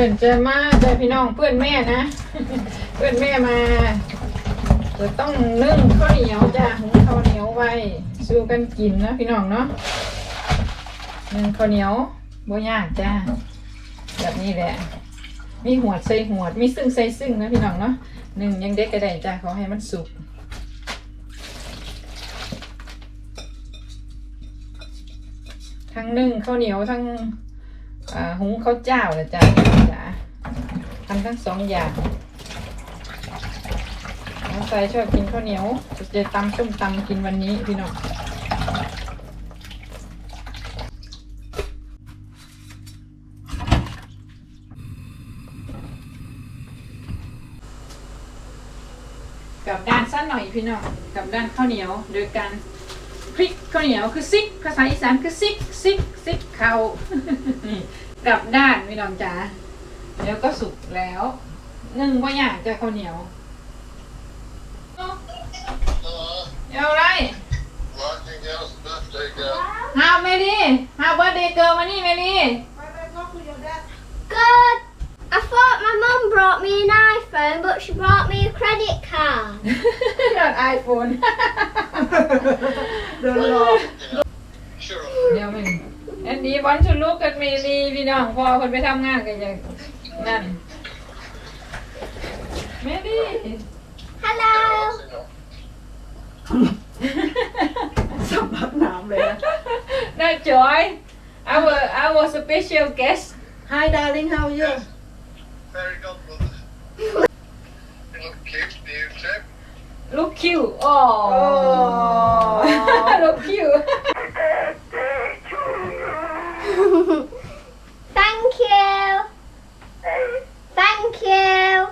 พื่อนจะมาเจพี่น้องเพื่อนแม่นะ เพื่อนแม่มาจะต้องนึ่งข้าวเหนียวจ้ะหุงข้าวเหนียวไว้สู้กันกินนะพี่น้องเนาะนึ่งข้าวเหนียวบ่ยากจ้าแบบนี้แหละ มีหัวดใส่หัวมีซึ่งใส่ซึ่งนะพี่น้องเนาะหนึ่งยังเด็กก็ได้จ้าขอให้มันสุกทั้งนึ่งข้าวเหนียวทั้ง หุงข้าวเจ้าเลยจ้าจ้าทำทั้งสองอย่างน้องสายชอบกินข้าวเหนียวจะตำส้มตำกินวันนี้พี่น้องกับด้านสั้นหน่อยพี่น้องกับด้านข้าวเหนียวโดยการ พริกข้าวเหนียวคือซิกภาษาอีสานคือซิกซิกซิกเขานี่กลับด้านพี่น้องจ๋าเดี๋ยวก็สุกแล้วนึ่งว่าอย่างจะข้าวเหนียวเอาอะไร Lightning Girl's birthday girl. ฮาวเมลี่ฮาวเบอร์เดย์เกิร์มานี่เมลี่ Good. I thought my mum brought me an iPhone, but she brought me a credit card. ยอดไอโฟน Sure. เดี๋ยวมันอันนี้วันชุลุกกันเมลี่พี่น้องพอคนไปทำงานกันอย่างนั่นเมลี่ Hello. สัมผัสน้ำเลยนะ No joy. Our our special guest. Hi darling how are you Fairy godmother. you look cute, do you too? Look cute. Oh. oh. Look cute. Thank you. Thank you.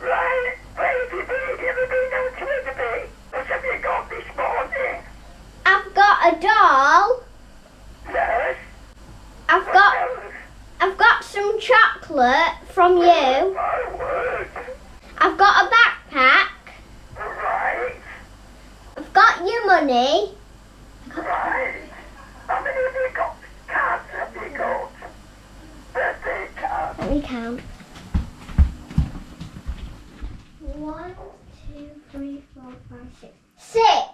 Right, baby, baby, ever been out to Italy? What have you got this morning? I've got a doll. Yes. I've got I've got some chocolate from you. I've got a backpack. Right, I've got your money. Let me count. One, two, three, four, five, six. Six.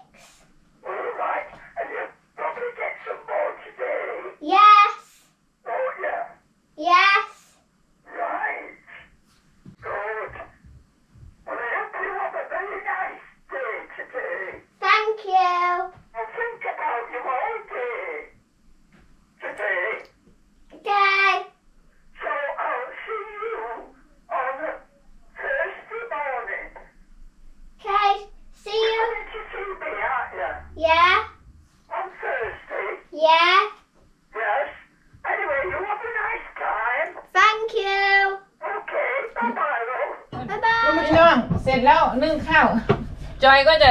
จอยก็จะ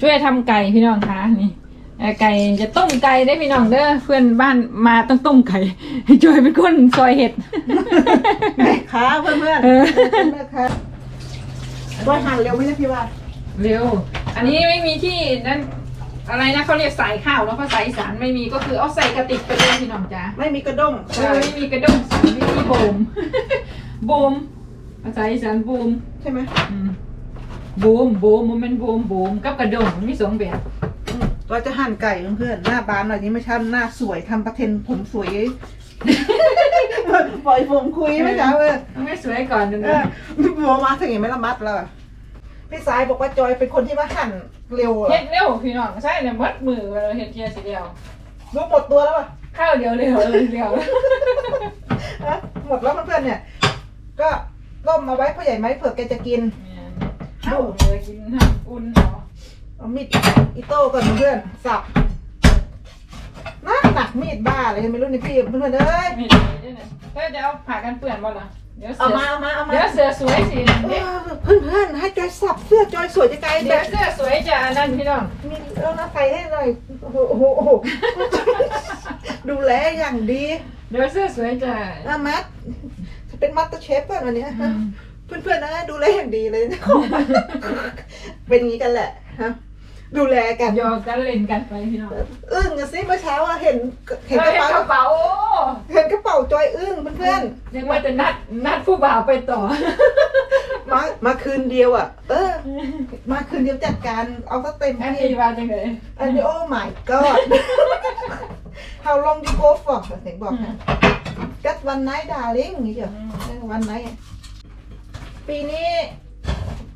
ช่วยทำไก่พี่น้องคะนี่เอ่อไก่จะต้มไก่ได้พี่น้องเด้อเพื่อนบ้านมาต้องต้มไก่ให้จอยเป็นคนซอยเห็ดแม่ค้าเพื่อนเพื่อนเออแม่ค้าว่าหั่นเร็วไหมนะพี่ว่าเร็ว อันนี้ไม่มีที่นั่นอะไรนะเขาเรียกสายข้าวแล้วภาษาอีสานไม่มีก็คือเอาใส่กระติกไปเลยพี่น้องจ้าไม่มีกระด้งเออไม่มีกระด้งใส่ไม่มีโบมโบมภาษาอีสานโบมใช่ไหมอืมโบมโบมมันเป็นโบมโบมกับกระด้งมันมีสองแบบอืมเราจะหั่นไก่เพื่อนๆหน้าบานหน่อยนี้ไม่ใช่หน้าสวยทำประเทนผมสวยปล่อยผมคุยไม่ใช่เออต้องให้สวยก่อนนึงเออบัวมาถึงยังไม่ละมัดแล้วอะพี่สายบอกว่าจอยเป็นคนที่ว่าหั่นเร็วเหรอเฮ็ดเร็วพี่น้องใช่เนี่ยมัดมือเราเฮ็ดเทียสิเดียวรู้หมดตัวแล้วป่ะข้าวเดียวเร็วเลยเดียวฮะหมดแล้วเพื่อนๆเนี่ย ก็ต้มมาไว้พ่อใหญ่ไหมเผื่อแกจะกินข้าวเลยกินน้ำอุ่นเนาะเอามีดอิโต้ก่อนเพื่อนๆสับน่าหนักมีดบ้าเลยไม่รู้นี่พี่เพื่อนๆเอ้ยมีดีด้วยนะเธอจะเอาผ่ากันเปื่อนบ่ล่ะเดี๋ยวเอาเสือมาเอามาเอามาเดี๋ยวเสือสวยสิเออเพื่อนๆให้จอยสับเสื้อจอยสวยจะไกลเดี๋แบยวบเสือสวยจะอันนั้นพี่น้องมีเออนะใส่ให้หน่อยโอ้โหโอ้โหโอ้โหดูแลอย่างดีเดี๋ยวเสือสวยจะนะมัดจะเป็นมัตเตอร์เชฟป่ะวันเนี้ยอืม เพื่อนๆนะดูแลอย่างดีเลยนะเป็นอย่างนี้กันแหละฮะดูแลกันหยอกกันเล่นกันไปพี่น้องอึ้งอะสิเมื่อเช้าอะเห็นเห็นเห็นกระกระเป๋าเป๋าเห็นกระเป๋าจอยอึ้งเพื่อนยังว่าจะนัดนัดผู้บ่าวไปต่อๆมามาคืนเดียวอะ เออ มาคืนเดียวจัดการเอาซะเต็มอันที่นี้ว่าจังเลยอันนี้โอ้ my god how long you go for เสียงบอกนะ just one night darling นี่เดียววันไหน ปีนี้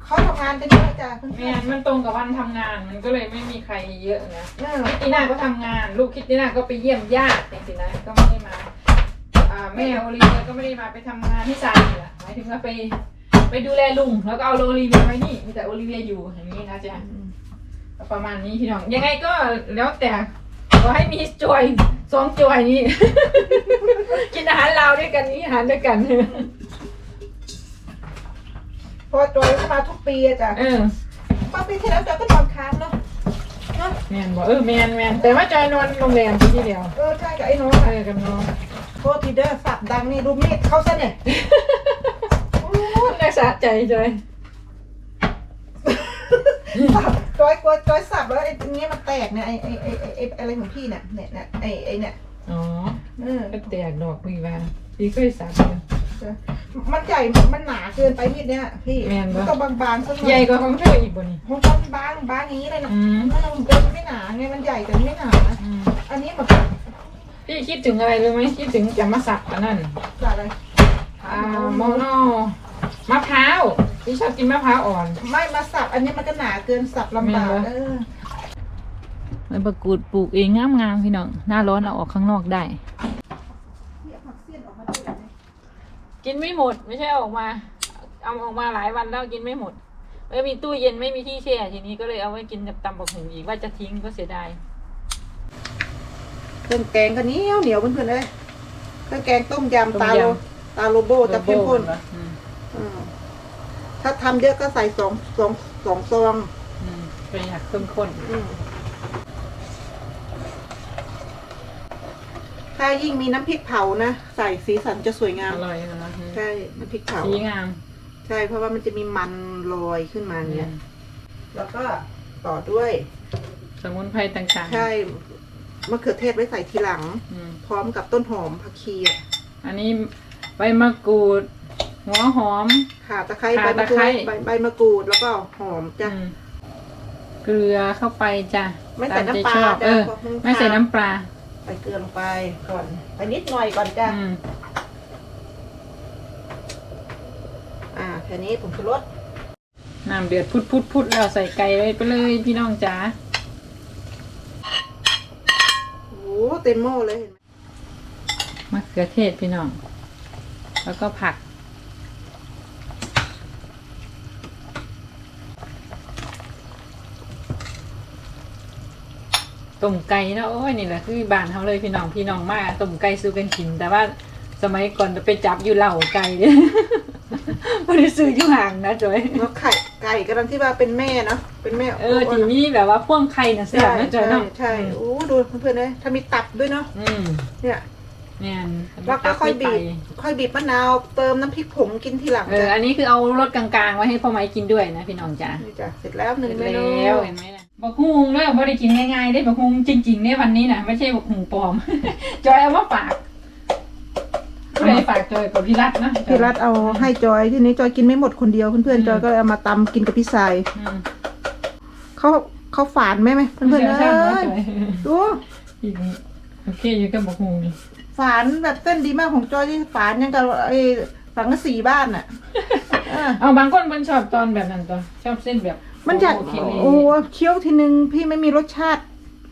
เขาทำงานกันเยอะจ้ะเพื่แม่อนนมันตรงกับวันทำงาน มันก็เลยไม่มีใครเยอะนะๆเออคิดตีน่าก็ทำงาน ลูกคิดตีน่าก็ไปเยี่ยมญาติอย่างสินะก็ไม่ได้มาอ่าแม่โอลิเวียก็ไม่ได้มาไปทำงานที่ไซน์อะหมายถึงว่าไป ไปดูแลลุงแล้วก็เอาโอลิเวียไว้นี่มีแต่โอลิเวียอยู่อย่างนี้นะจ๊ะก็ประมาณนี้พี่น้องยังไงก็แล้วแต่ขอให้มีจอยสองจอยนี้ กินอาหารลาวด้วยกันนี่อาหารด้วยกัน เพราะว่าจอยเข้ามาทุกปีอะจ้ะเออบางปีที่แล้วจอยก็นอนค้างเนาะเนาะแมนบอกเออแมนแมนแต่ว่าจอยนอนโรงแรมที่เดียวเออใช่กับไอ้น้องเออกับน้องโทษทีเด้อสับดังนี่ดูมีดเข้าซะเนี่ยน่าสะใจจอยสับจอยกลัวจอยสับแล้วไอ้ตรงเนี้ยมันแตกเนี่ยไอ้ไอ้ไอ้ไอ้ไอ้อะไรของพี่เนี่ยเนี่ยเนี่ยไอ้ไอ้เนี่ยอ๋อเออ ก็แตกดอกวีวาพี่เคยสับอยู่ มันใหญ่มันหนาเกินไปมีดเนี่ยพี่แม่นปะมันต้องบางๆสักหน่อยใหญ่กว่าของเธออีกบ่นี่ของต้องบางบางอย่างนี้เลยนะอืม มันเป็นไม่หนาไงมันใหญ่แต่ไม่หนาอืมอันนี้มันพี่คิดถึงอะไรรู้ไหมคิดถึงจะมาสับอันนั้นจะอะไรอ่ามอนอมะพร้าวพี่ชอบกินมะพร้าวอ่อน ไม่มาสับ อันนี้มันก็หนาเกินสับลำบากแม่นปะ เออใบมะกรูดปลูกเองงามๆพี่น้อง หน้าร้อนเอาออกข้างนอกได้ พี่เอาผักเสี้ยนออกมาด้วยนะ กินไม่หมด ไม่ใช่เอาออกมา เอาออกมาหลายวันแล้วกินไม่หมดไม่มีตู้เย็นไม่มีที่แช่ทีนี้ก็เลยเอาไว้กินกับตำบักหุ่งอีกว่าจะทิ้งก็เสียดายเครื่องแกงก็เหนียวเหนียวเพื่อนๆเลยเครื่องแกงต้มยำตาโลตาโลโบจะเข้มข้นอืมอืมถ้าทำเยอะก็ใส่สองสองสองซองอืมเป็นอยากเข้มข้น อืม ถ้ายิ่งมีน้ำพริกเผานะ ใส่สีสันจะสวยงาม อร่อยนะใช่น้ำพริกเผา สีงาม ใช่เพราะว่ามันจะมีมันลอยขึ้นมาเนี่ย แล้วก็ต่อด้วย สมุนไพรต่างๆ ใช่มะเขือเทศไว้ใส่ทีหลังอืมพร้อมกับต้นหอมผักชีอะอันนี้ใบมะกรูด หัวหอมข่าตะไคร้ข่าใบมะกตะไคร้รูดใบใบมะกรูดแล้วก็หอมจ้ะอืมเกลือเข้าไปจ้ะไม่ใส่ตใจน้ำปลาชอบจ้ะเออขอบคุณค่ะไม่ใส่น้ำปลา ใส่เกลือลงไปก่อนไปนิดหน่อยก่อนจ้ะ อืมอ่าแค่นี้ผมชูรสน้ำเดือดพุดพุดพุดแล้วใส่ไก่เลยไปเลยพี่น้องจ๋าโอ้โหเต็มหม้อเลยเห็นไหมมะเขือเทศพี่น้อง แล้วก็ผัก ต้มไก่เนาะโอ้ยนี่แหละคือบ้านเขาเลยพี่น้องพี่น้องมาต้มไก่สู้กันกิน แต่ว่าสมัยก่อนจะไปจับอยู่เหล่าไก่เนี่ยไม่ได้ซื้ออยู่ห่างนะจอยแล้วไข่ไก่กำลังที่ว่าเป็นแม่เนาะเป็นแม่เออทีนี้แบบว่าพ่วงไข่นะเสียใช่บนะจอยใช่เนาะใช่โอ้ดูเพื่อนๆเลยถ้ามีตับด้วยเนาะอืมเนี่ย เนี่ยแล้วก็ค่อยบีบไตค่อยบีบมะนาวเติมน้ำพริกผงกินทีหลังเออจ้ะอันนี้คือเอารสกลางๆไว้ให้พ่อไม้กินด้วยนะพี่น้องจ๋านี่จ้ะเสร็จแล้วหเสนึ่ร็งจเมนูแล้วเห็นไหมล่ะบักฮุงเลิกบ่ได้กินง่ายๆได้บักฮุงจริงๆในวันนี้นะไม่ใช่บักฮุงปลอม จอยเอามาฝากผู้ใดฝากจอยกับพี่รัตนะพี่รัฐเอาให้จอยที่นี้จอยกินไม่หมดคนเดียวเพื่อนๆจอยก็เลยเอามาตำกินกับพี่ทรายอืมเขาเขาฝานไหมไหมเพื่อนๆเดี๋ยวเอ้ช่างนะยจอยดูอีกโอเคอยู่กับบักฮุงนี่ ฝานแบบเส้นดีมากของจอยที่ฝานยังกับไอ้สังกะสีบ้านอะเออเอาบางคนมันชอบตอนแบบนั้นตัวชอบเส้นแบบมันจะโอเคเลยโอ้เคี้ยวทีนึงพี่ไม่มีรสชาติ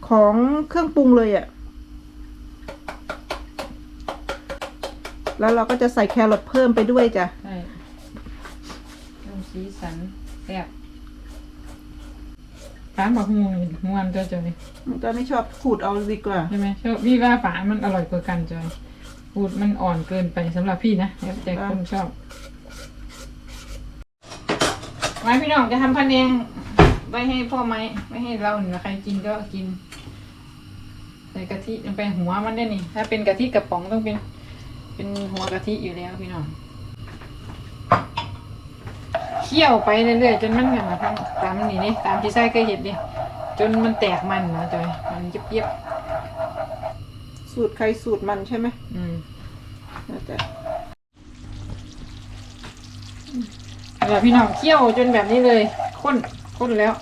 ของเครื่องปรุงเลยอะ แล้วเราก็จะใส่แครอทเพิ่มไปด้วยจ้ะ ใช่ดูสีสันแซ่บ ฝานบักฮุงนี่ม่วนตัวจอยจอยไม่ชอบขูดเอาดีกว่า ใช่ไหมชอบพี่ว่าฝามันอร่อยกว่ากันจอยพูดมันอ่อนเกินไปสำหรับพี่นะแล้วแต่คนชอบไว้พี่น้องจะทำพันเองไว้ให้พ่อไหมไม่ให้เราหรือใครกินก็กินใส่กะทิลงไปหัวมันได้นี่ ถ้าเป็นกะทิกระป๋องต้องเป็น เป็นหัวกะทิอยู่แล้วพี่น้อง เคี่ยวไปเรื่อยๆจนมันแบบตามมันนี่นี่ตามที่ไส้เคยเห็นดิจนมันแตกมันนะจอยมันเย็บสูตรใครสูตรมันใช่ไหมๆอืมน่าจะแล้วพี่น้องเคี่ยวจนแบบนี้เลยข้นข้นแล้ว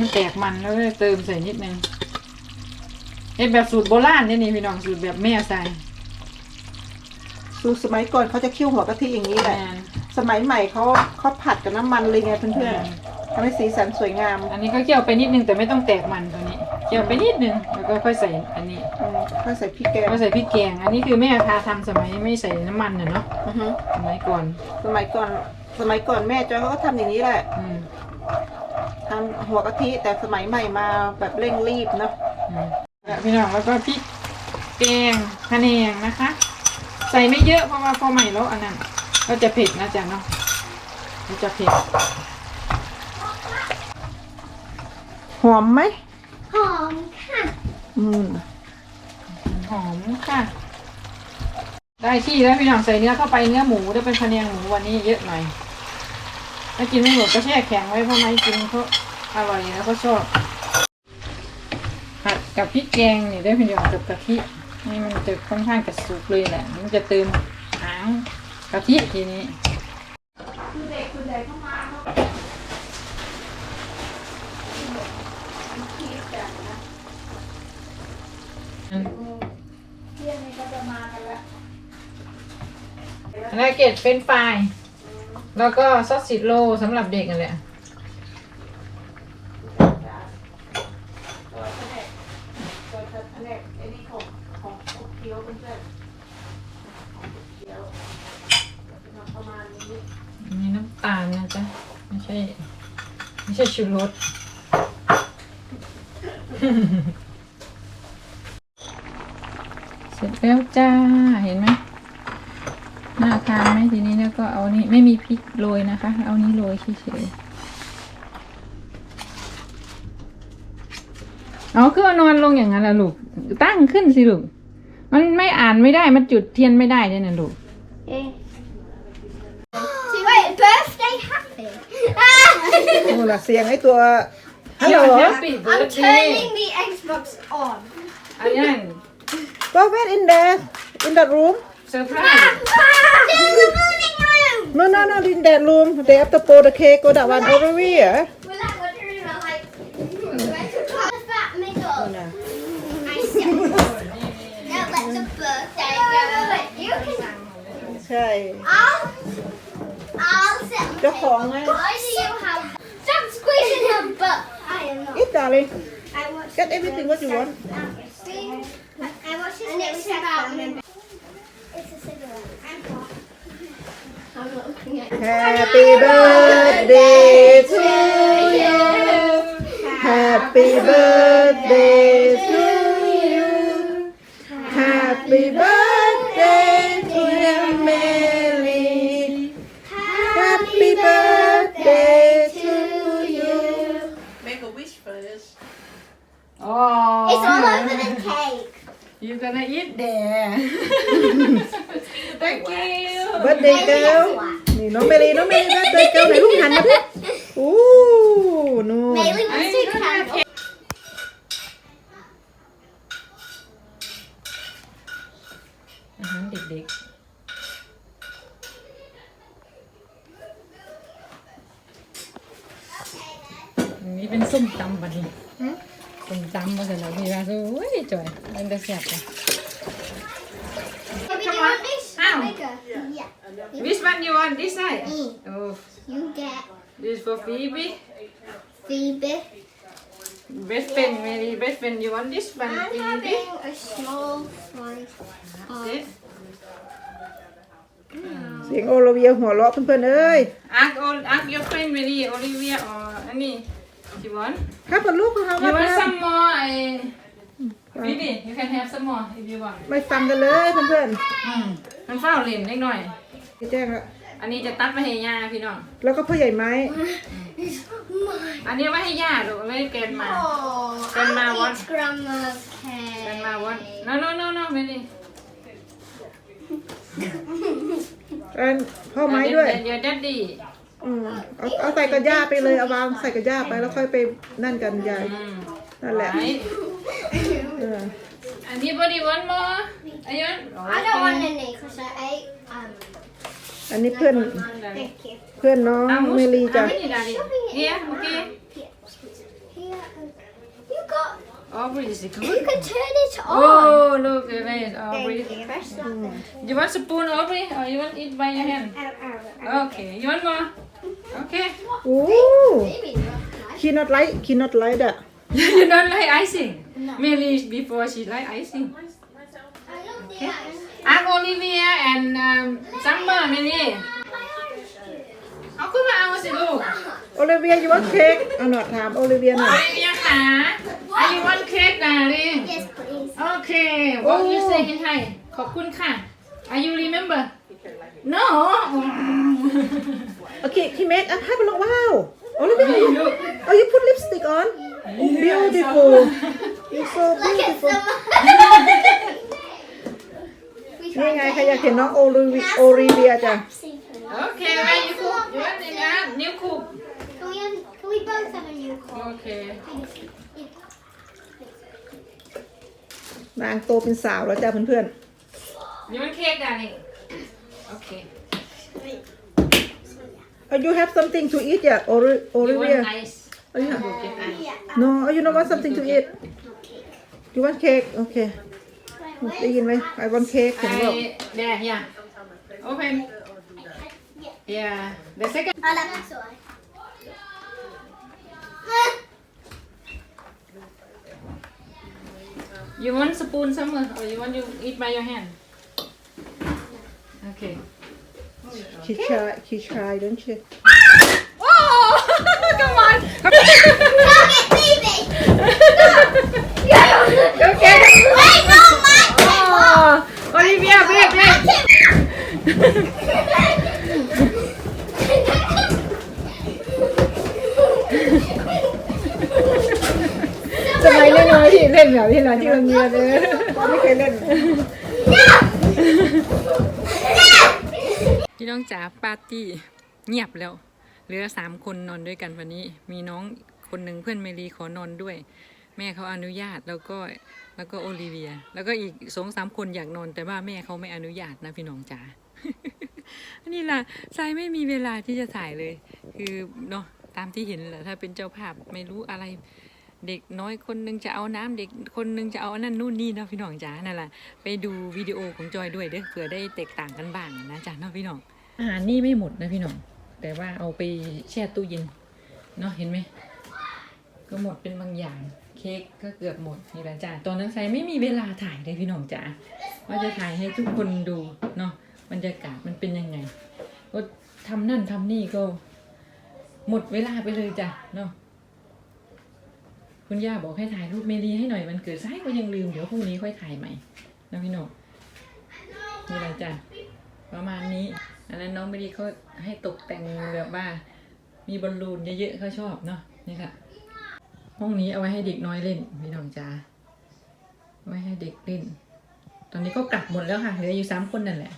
มันแตกมันแล้วก็เติมใส่นิดนึงเอ็แบบสูตรโบราณเนี่ยนี่พี่น้องสูตรแบบแม่ใส่สูตรสมัยก่อนเขาจะเคี่ยวหัวกะทิอย่างนี้แหละแม่น สมัยใหม่เขาเขาผัดกับน้ำมันเลยไงเพื่อนๆทำให้สีสันสวยงามอันนี้ก็เคี่ยวไปนิดนึงแต่ไม่ต้องแตกมันตัวนี้เคี่ยวไปนิดนึงแล้วก็ค่อยใส่อันนี้อืมค่อยใส่พริกแกงก็ใส่พริกแกง อันนี้คือแม่พาทำสมัยไม่ใส่น้ำมันน่ะเนาะอือฮึสมัยก่อนสมัยก่อนสมัยก่อนแม่จอยเขาก็ทำอย่างนี้แหละอืมทำหัวกะทิแต่สมัยใหม่มาแบบเร่งรีบเนาะอืมแล้วพี่น้องแล้วก็พริกแกงคะแนงนะคะ ใส่ไม่เยอะเพราะว่าพอใหม่แล้วอันนั้น ก็จะเผ็ดนะจ๊ะเนาะก็จะเผ็ด หอมไหม หอมค่ะ อืม หอมค่ะ ได้ที่แล้วพี่น้องใส่เนื้อเข้าไปเนื้อหมูได้เป็นพะเนียงหมูวันนี้เยอะหน่อย ถ้ากินไม่หมดก็แช่แข็งไว้เพราะไม่กินเขาอร่อยแล้วก็ชอบผัดกับพริกแกงนี่ได้พี่น้องกับกะทินี่มันจะค่อนข้างจะสุกเลยแหละ มันจะเติมหาง กะทิทีนี้แล้วเกตเป็นไฟรายแล้วก็ซอสสิโลสำหรับเด็กกันแหละ ตัวแผนกไอ้นี่ของของของเคี้ยวเพื่อนๆของเคี้ยวประมาณนี้ อันนี้น้ำ ตาลนะจ๊ะ ไม่ใช่ ไม่ใช่ชูรสเสร็จแล้วจ้า เห็นไหมน่าทานไหมทีนี้แล้วก็เอานี่ไม่มีพริกโรยนะคะ เอานี้โรยเฉยๆเอาคือเอานอนลงอย่างนั้นละลูก ตั้งขึ้นสิลูก มันไม่อ่านไม่ได้ มันจุดเทียนไม่ได้เนี่ยนะลูก Wait, birthday happy. โอ้ละเสียงไอ้ตัวฮัลโหล Happy I'm birthday turning the Xbox on. อันนี้ก็ wait in there in the room เซอร์ไพรส์ To the living room. no no no in that room they have to pour the cake go that one over here We're like wondering, we're like, where's the car? The fat middle. นะ I see. Now let the birthday go. You can. ใช่ I'll. เจ้าของไง table. Why do you have? Stop squeezing her butt. I am not. eat darling I watched get everything what you want I watched this and it's about It's a cigarette. I'm hot. I'm not looking at Happy birthday to you Happy birthday to you Happy birthday You gonna eat there thank you Birthday girl นี่น้องเมลีน้องเมลี birthday girl ไหนลูกหันมาดิโอ้นู่น Maybe we should candle. อาหารเด็กๆอันนี้เป็นส้มตำบัดนี้ ส้มตำมาเสร็จแล้วพี่ว่าโอ้ยจ่อยมันจะแซ่บเลย Can we do on. this Ow. bigger? Yeah. Which one you want this side Me. oh You get this for Phoebe Phoebe. best friend Mary best friend you want this one I'm Phoebe having a small slice That's it of เสียงโอโลเวียหัวเราะเพื่อนๆเอ้ย ask all ask your friend Mary Olivia or any you want ครับกับลูกของเขา You ค want รับ some more? I... Baby, you can have some more if you want. ไม่ฟังกันเลยเพื่อนอืมมันเฝ้าเล่นเล็กหน่อย ๆพี่แจ้งแล้วอันนี้จะตัดไว้ให้ย่าพี่น้อง แล้วก็พ่อใหญ่ไม้ It's mine. อันนี้ไว้ให้ย่าดูไม่ได้เกณฑ์มา Oh, Grandma I'll want- eat grandma's cake. เกณฑ์มาวัน no no no no ไม่ได้เอิ้นพ่อไม้ด้วย เดี๋ยวดัดดี้ อืมเอาเอาใส่กระยาไปเลยเอาวางใส่กระยาไปแล้วค่อยไปนั่นกันยายอืมนั่นแหละ Right. เออ Anybody want more? Ayun. I don't want any because I ate um. อันนี้เพื่อน Thank you. เพื่อนน้องเมลีจ้ะ How many, Daddy? Here, okay. Here, um, you got. Aubrey is You good. can turn it on. Oh, look at it, Aubrey. Thank you. Press that then. You want spoon, Aubrey, or you want it by your hand? Ow, ow, ow. Okay. You want more? Okay. โอ้ Maybe not nice. คีนอตไลท์คีนอตไลท์อะ you don't like icing? Millie before she like icing. I love the ice. Ask Olivia and um, Summer, Millie. My orange juice. เอาขึ้นมาเอาสิลูกโอลิเวียยูวันเค้กเอาหน่อยถามโอลิเวียหน่อย Olivia ขา Are you want cake darling Yes, please. Okay what you say in Thai ขอบคุณค่ะ Are you remember No โอเคคีเมกอะให้ไปลงว้าวโอลิเวียเอายูพุทลิปสติกออน beautiful you so Look at beautiful some. We นี่ tried ไง to ใครอยากเห็นน้องโอลิเวียโอลิเวียจ้ะ see for that. Okay where you cook You want in that new cook Can we, have, can we both have a new call? Okay นางโตเป็นสาวแล้วจ้ะเพื่อน You want cake darling Okay ๆ Are you have something to eat อะโอลิ You เวีย want ice Are you You get ice Yeah. no Are you not want something to eat You want cake Okay Wait, ได้ยินไหม I want cake เห็นบอก I there yeah Open Yeah the second I like this one. You want spoon somewhere or you want to eat by your hand? Okay. She try She try don't she Oh, come on. Come get baby! Okay. Wait, no, my Oh, Olivia, wait, wait. สมัยน้อยๆที่เล่นแบบที่เราที่โรงเรียนเลยไม่เคยเล่นพี่ น้องจ๋าปาร์ตี้เงียบแล้ว เหลือสามคนนอนด้วยกันวันนี้ มีน้องคนหนึ่งเพื่อนเมลีขอนอนด้วย แม่เขาอนุญาตแล้วก็แล้วก็โอลิเวีย แล้วก็อีกสองสามคนอยากนอน แต่ว่าแม่เขาไม่อนุญาตนะพี่น้องจ๋าอันนี้ล่ะทรายไม่มีเวลาที่จะถ่ายเลย คือเนาะตามที่เห็นแหละถ้าเป็นเจ้าภาพไม่รู้อะไรเด็กน้อยคนหนึงจะเอาน้ำเด็กคนหนึงจะเอาอันนั่นนู่นนี่นะพี่น้องจ๋านั่นแหละไปดูวิดีโอของจอยด้วยเด้อเผื่อได้แตกต่างกันบ้างนะจ๊ะเนาะพี่น้อง อาหารนี่ไม่หมดนะพี่น้อง แต่ว่าเอาไปแช่ตู้เย็นเนาะเห็นไหม ก็หมดเป็นบางอย่าง เค้กก็เกือบหมดนี่แหละจ้ะตอนนั้นใส่ไม่มีเวลาถ่ายเลยพี่น้องจ๋าว่าจะถ่ายให้ทุกคนดูเนาะบรรยากาศมันเป็นยังไง ก็ทำนั่นทำนี่ก็ หมดเวลาไปเลยจ้ะเนาะคุณย่าบอกให้ถ่ายรูปเมลีให้หน่อยวันเกิดซ้ายก็ยังลืมเดี๋ยวพรุ่งนี้ค่อยถ่ายใหม่นะพี่หนกนี่แหละจ้ะประมาณนี้ อันนั้นน้องไม่ดีเขาให้ตกแต่งแบบว่า มีบอลลูนเยอะๆเขาชอบเนาะนี่ค่ะ ห้องนี้เอาไว้ให้เด็กน้อยเล่นพี่น้องจ้าไว้ให้เด็กเล่น ตอนนี้ก็กลับหมดแล้วค่ะเหลืออยู่สามคนนั่นแหละ